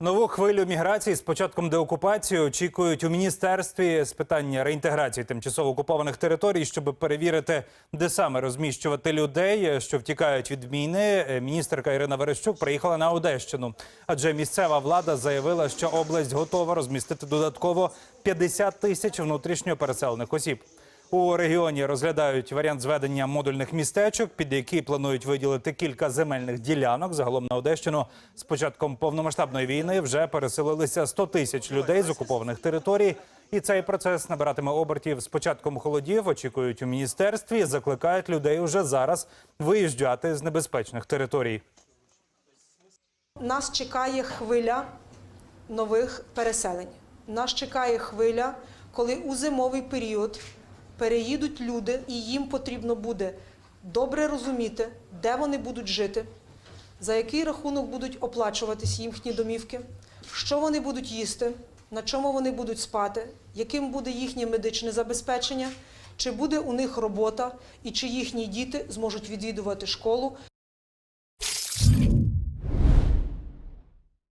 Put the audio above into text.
Нову хвилю міграції з початком деокупації очікують у міністерстві з питання реінтеграції тимчасово окупованих територій, щоб перевірити, де саме розміщувати людей, що втікають від війни. Міністерка Ірина Верещук приїхала на Одещину, адже місцева влада заявила, що область готова розмістити додатково 50 тисяч внутрішньо переселених осіб. У регіоні розглядають варіант зведення модульних містечок, під які планують виділити кілька земельних ділянок. Загалом на Одещину з початком повномасштабної війни вже переселилися 100 тисяч людей з окупованих територій. І цей процес набиратиме обертів з початком холодів. Очікують у міністерстві. Закликають людей уже зараз виїжджати з небезпечних територій. Нас чекає хвиля нових переселень. Нас чекає хвиля, коли у зимовий період переїдуть люди, і їм потрібно буде добре розуміти, де вони будуть жити, за який рахунок будуть оплачуватись їхні домівки, що вони будуть їсти, на чому вони будуть спати, яким буде їхнє медичне забезпечення, чи буде у них робота і чи їхні діти зможуть відвідувати школу.